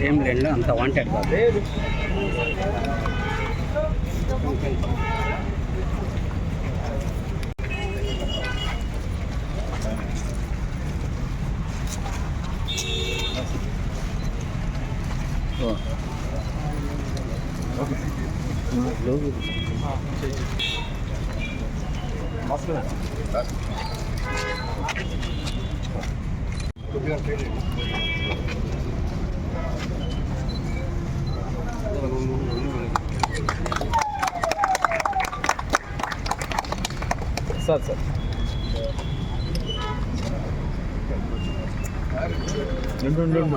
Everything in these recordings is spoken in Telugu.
ఏం లేదు అంత వాంటెడ్ కాదు సార్ సార్ రెండు రెండు రెండు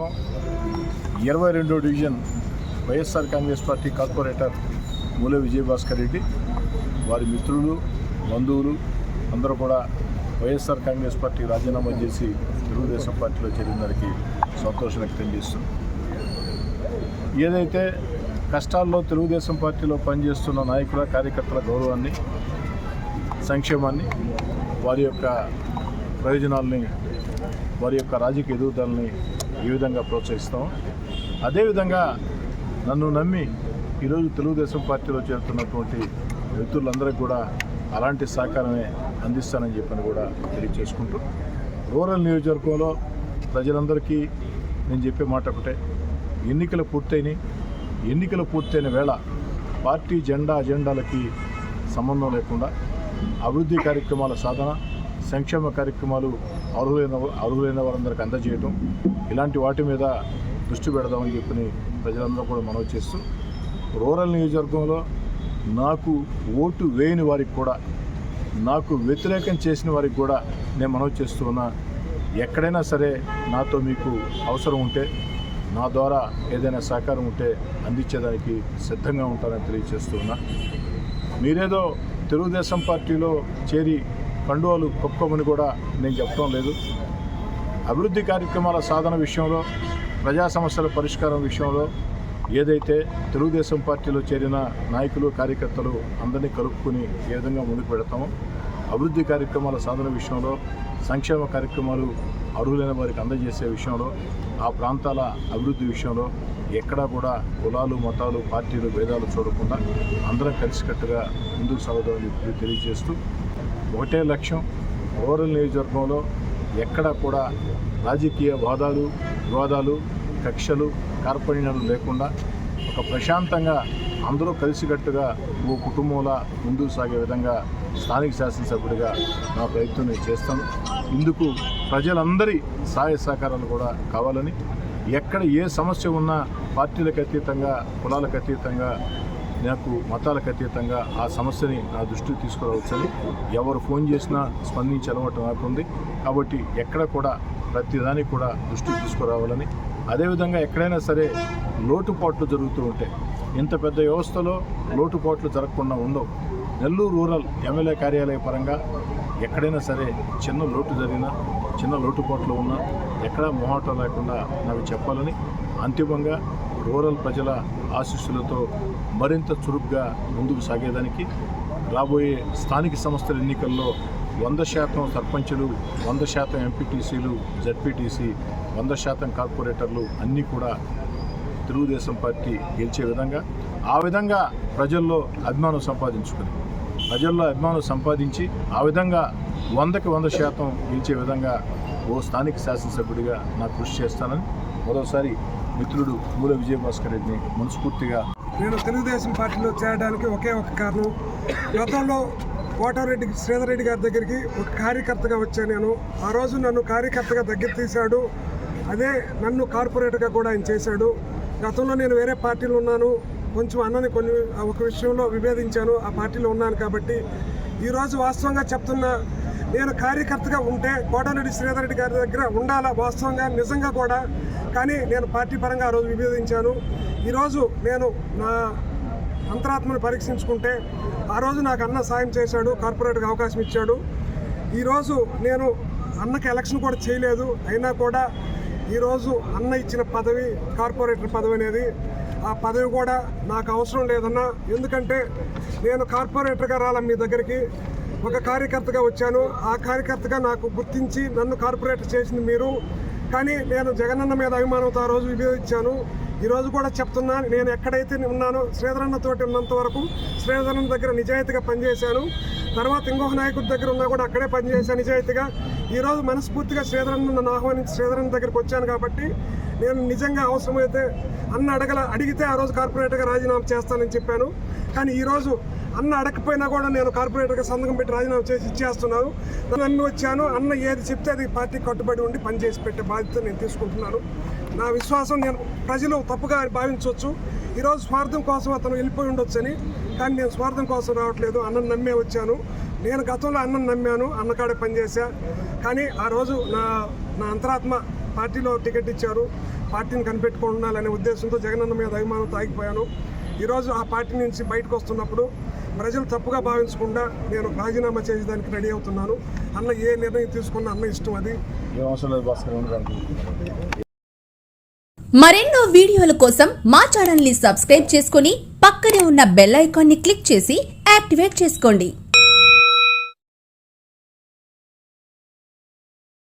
చేద్దాం ఇరవై రెండో division YSR Congress party corporator Moola Vijayabhaskar Reddy వారి మిత్రులు బంధువులు అందరూ కూడా వైఎస్ఆర్ కాంగ్రెస్ పార్టీ రాజీనామా చేసి తెలుగుదేశం పార్టీలో చేరిన సంతోషం వ్యక్తం చేస్తూ ఏదైతే కష్టాల్లో తెలుగుదేశం పార్టీలో పనిచేస్తున్న నాయకుల కార్యకర్తల గౌరవాన్ని సంక్షేమాన్ని వారి యొక్క ప్రయోజనాల్ని వారి యొక్క రాజకీయ ఎదుగుదలని ఈ విధంగా ప్రోత్సహిస్తాం. అదేవిధంగా నన్ను నమ్మి ఈరోజు తెలుగుదేశం పార్టీలో చేరుతున్నటువంటి వ్యక్తులందరికీ కూడా అలాంటి సహకారమే అందిస్తానని చెప్పని కూడా తెలియజేసుకుంటూ రూరల్ నియోజకవర్గంలో ప్రజలందరికీ నేను చెప్పే మాట ఒకటే ఎన్నికలు పూర్తయినాయి. ఎన్నికలు పూర్తయిన వేళ పార్టీ జెండా అజెండాలకి సంబంధం లేకుండా అభివృద్ధి కార్యక్రమాల సాధన సంక్షేమ కార్యక్రమాలు అర్హులైన అర్హులైన వారందరికీ అందజేయటం. ఇలాంటి వాటి మీద దృష్టి పెడదామని చెప్పి ప్రజలందరూ కూడా మనవి చేస్తూ రూరల్ నియోజకవర్గంలో నాకు ఓటు వేయని వారికి కూడా నాకు వ్యతిరేకం చేసిన వారికి కూడా నేను మనవి చేస్తూ ఉన్నా. ఎక్కడైనా సరే నాతో మీకు అవసరం ఉంటే నా ద్వారా ఏదైనా సహకారం ఉంటే అందించేదానికి సిద్ధంగా ఉంటానని తెలియజేస్తూ ఉన్నా. మీరేదో తెలుగుదేశం పార్టీలో చేరి కండువాలు కప్పుకోమని కూడా నేను చెప్పడం లేదు. అభివృద్ధి కార్యక్రమాల సాధన విషయంలో ప్రజా సమస్యల పరిష్కారం విషయంలో ఏదైతే తెలుగుదేశం పార్టీలో చేరిన నాయకులు కార్యకర్తలు అందరినీ కలుపుకొని ఏ విధంగా ముందుకు పెడతామో అభివృద్ధి కార్యక్రమాల సాధన విషయంలో సంక్షేమ కార్యక్రమాలు అర్హులైన వారికి అందజేసే విషయంలో ఆ ప్రాంతాల అభివృద్ధి విషయంలో ఎక్కడా కూడా కులాలు మతాలు పార్టీలు భేదాలు చూడకుండా అందరం కలిసికట్టుగా ముందుకు సాగుదామని తెలియజేస్తూ ఒకటే లక్ష్యం రూరల్ నియోజకవర్గంలో ఎక్కడా కూడా రాజకీయ వాదాలు వివాదాలు కక్షలు కార్పణ్యాలు లేకుండా ఒక ప్రశాంతంగా అందరూ కలిసికట్టుగా ఓ కుటుంబంలా ముందుకు సాగే విధంగా స్థానిక శాసనసభ్యుడిగా నా ప్రయత్నం నేను చేస్తాను. ఇందుకు ప్రజలందరి సహాయ సహకారాలు కూడా కావాలని. ఎక్కడ ఏ సమస్య ఉన్నా పార్టీలకు అతీతంగా కులాలకు అతీతంగా నాకు మతాలకు అతీతంగా ఆ సమస్యని నా దృష్టికి తీసుకురావచ్చని ఎవరు ఫోన్ చేసినా స్పందించి అలవాటు నాకుంది. కాబట్టి ఎక్కడ కూడా ప్రతిదానికి కూడా దృష్టికి తీసుకురావాలని. అదేవిధంగా ఎక్కడైనా సరే లోటుపాట్లు జరుగుతూ ఉంటాయి ఇంత పెద్ద వ్యవస్థలో లోటుపాట్లు జరగకుండా ఉండవు. నెల్లూరు రూరల్ ఎమ్మెల్యే కార్యాలయ పరంగా ఎక్కడైనా సరే చిన్న లోటు జరిగినా చిన్న లోటుపాట్లు ఉన్నా ఎక్కడా మొహాటం లేకుండా నాకు చెప్పాలని అంతిమంగా రూరల్ ప్రజల ఆశీస్సులతో మరింత చురుగ్గా ముందుకు సాగేదానికి రాబోయే స్థానిక సంస్థల ఎన్నికల్లో వంద శాతం సర్పంచులు వంద శాతం ఎంపీటీసీలు జడ్పీటీసీ వంద శాతం కార్పొరేటర్లు అన్నీ కూడా తెలుగుదేశం పార్టీ గెలిచే విధంగా ఆ విధంగా ప్రజల్లో అభిమానం సంపాదించుకుని ప్రజల్లో అభిమానం సంపాదించి ఆ విధంగా వందకి వంద శాతం గెలిచే విధంగా ఓ స్థానిక శాసనసభ్యుడిగా నా కృషి చేస్తానని మరోసారి మిత్రుడు మూల విజయభాస్కర్ రెడ్డిని మనస్ఫూర్తిగా నేను తెలుగుదేశం పార్టీలో చేరడానికి ఒకే ఒక కారణం గతంలో కోటారెడ్డి శ్రీధర్ రెడ్డి గారి దగ్గరికి ఒక కార్యకర్తగా వచ్చాను నేను. ఆ రోజు నన్ను కార్యకర్తగా దగ్గర తీశాడు. అదే నన్ను కార్పొరేటర్గా కూడా ఆయన చేశాడు. గతంలో నేను వేరే పార్టీలో ఉన్నాను. కొంచెం అన్నని కొన్ని ఒక విషయంలో విభేదించాను. ఆ పార్టీలో ఉన్నాను కాబట్టి ఈరోజు వాస్తవంగా చెప్తున్న నేను కార్యకర్తగా ఉంటే కోటారెడ్డి శ్రీధర్ రెడ్డి గారి దగ్గర ఉండాలా వాస్తవంగా నిజంగా కూడా. కానీ నేను పార్టీ పరంగా ఆ రోజు విభేదించాను. ఈరోజు నేను నా అంతరాత్మను పరీక్షించుకుంటే ఆ రోజు నాకు అన్న సాయం చేశాడు కార్పొరేట్కి అవకాశం ఇచ్చాడు. ఈరోజు నేను అన్నకి ఎలక్షన్ కూడా చేయలేదు. అయినా కూడా ఈరోజు అన్న ఇచ్చిన పదవి కార్పొరేటర్ పదవి అనేది ఆ పదవి కూడా నాకు అవసరం లేదన్నా. ఎందుకంటే నేను కార్పొరేటర్గా రాలా మీ దగ్గరికి. ఒక కార్యకర్తగా వచ్చాను. ఆ కార్యకర్తగా నాకు గుర్తించి నన్ను కార్పొరేటర్ చేసింది మీరు. కానీ నేను జగనన్న మీద అభిమానంతో ఆ రోజు విభేదించాను. ఈరోజు కూడా చెప్తున్నా నేను ఎక్కడైతే ఉన్నానో శ్రీధరన్న తోటి ఉన్నంత వరకు శ్రీధరన్న దగ్గర నిజాయితీగా పనిచేశాను. తర్వాత ఇంకొక నాయకుడి దగ్గర ఉన్నా కూడా అక్కడే పనిచేశాను నిజాయితీగా. ఈరోజు మనస్ఫూర్తిగా శ్రీధరన్ నన్ను ఆహ్వానించి శ్రీధరన్ దగ్గరికి వచ్చాను కాబట్టి నేను నిజంగా అవసరమైతే అన్న అడగల అడిగితే ఆ రోజు కార్పొరేటర్గా రాజీనామా చేస్తానని చెప్పాను. కానీ ఈరోజు అన్న అడగకపోయినా కూడా నేను కార్పొరేటర్గా సంతకం పెట్టి రాజీనామా చేసి ఇచ్చేస్తున్నాను. నన్ను వచ్చాను అన్న ఏది చెప్తే అది పార్టీ కట్టుబడి ఉండి పనిచేసి పెట్టే బాధ్యత నేను తీసుకుంటున్నాను. నా విశ్వాసం నేను ప్రజలు తప్పుగా భావించవచ్చు. ఈరోజు స్వార్థం కోసం అతను వెళ్ళిపోయి ఉండొచ్చని కానీ నేను స్వార్థం కోసం రావట్లేదు. అన్నను నమ్మే వచ్చాను. నేను గతంలో అన్నను నమ్మాను అన్నకాడే పనిచేశా కానీ ఆ రోజు నా నా అంతరాత్మ పార్టీలో టికెట్ ఇచ్చారు. పార్టీని కనిపెట్టుకుని ఉండాలనే ఉద్దేశంతో జగనన్న మీద అభిమానంతో ఆగిపోయాను. ఈరోజు ఆ పార్టీ నుంచి బయటకు వస్తున్నప్పుడు ప్రజలు తప్పుగా భావించకుండా నేను రాజీనామా చేసేదానికి రెడీ అవుతున్నాను. అన్న ఏ నిర్ణయం తీసుకున్నా అన్న ఇష్టం అది. మరెన్నో వీడియోల కోసం మా ఛానల్ని సబ్స్క్రైబ్ చేసుకుని పక్కనే ఉన్న బెల్ ఐకాన్ని క్లిక్ చేసి యాక్టివేట్ చేసుకోండి.